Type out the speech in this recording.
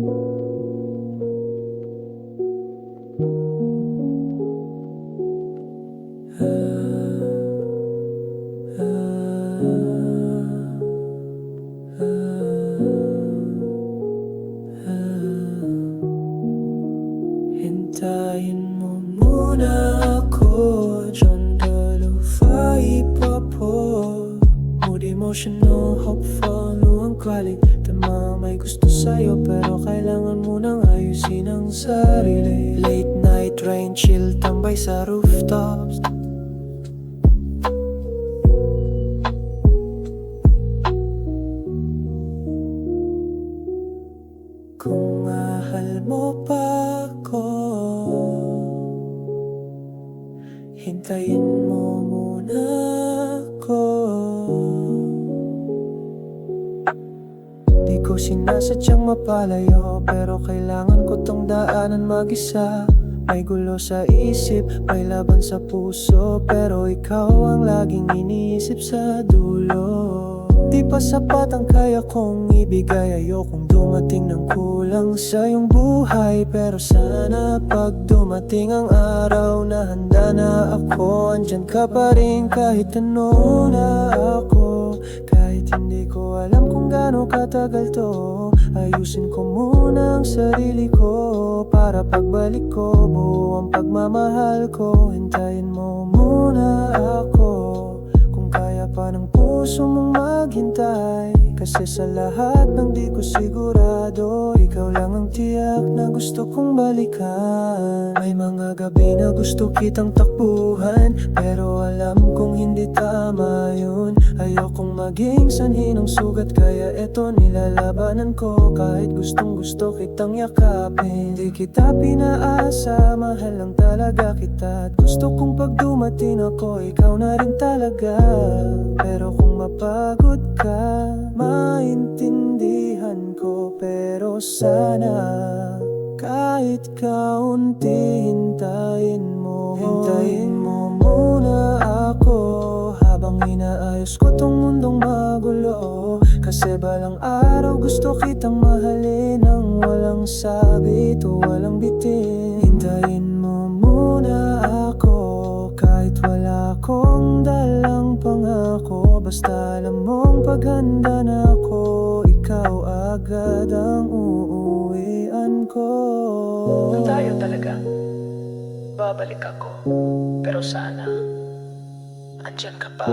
Hintayin mo muna ako Diyan ka the ipapo Mood, emotional, hopeful, sa'yo Pero kailangan mo nang ayusin ang sarili. Late night rain, chill, tambay sa rooftops. Kung mahal mo pa ako Hintayin mo sinasadyang mapalayo Pero kailangan ko tong daanan mag-isa. May gulo sa isip, may laban sa puso Pero ikaw ang laging iniisip sa dulo. Di pa sapat ang kaya kong ibigay Ayokong dumating ng kulang sa iyong buhay. Pero sana pag dumating ang araw na handa na ako Andyan ka pa rin kahit ano na ako hindi ko alam kung gaano katagal to. Ayusin ko muna ang sarili ko. Para pagbalik ko buo ang pagmamahal ko. Hintayin mo muna ako. Kung kaya pa ng puso mong maghintay. Kasi sa lahat ng di ko sigurado Ikaw lang ang tiyak na gusto kong balikan. May mga gabi na gusto kitang takbuhan Pero alam kong Maging sanhi ng sugat Kaya eto nilalabanan ko. Kahit gustong gusto kitang yakapin Di kita pinaasa. Mahal lang talaga kita At gusto kong pag dumating ako Ikaw na rin talaga. Pero kung mapagod ka Maintindihan ko. Pero sana Kahit kaunti Hintayin mo. Hintayin mo muna ako Kasi balang araw gusto kitang mahalin Nang walang sabit o walang bitin Hintayin mo muna ako Kahit wala akong dalang pangako Basta alam mong paghanda na ako Ikaw agad ang uuwian ko tayo talaga, babalik ako. Pero sana, andyan ka pa.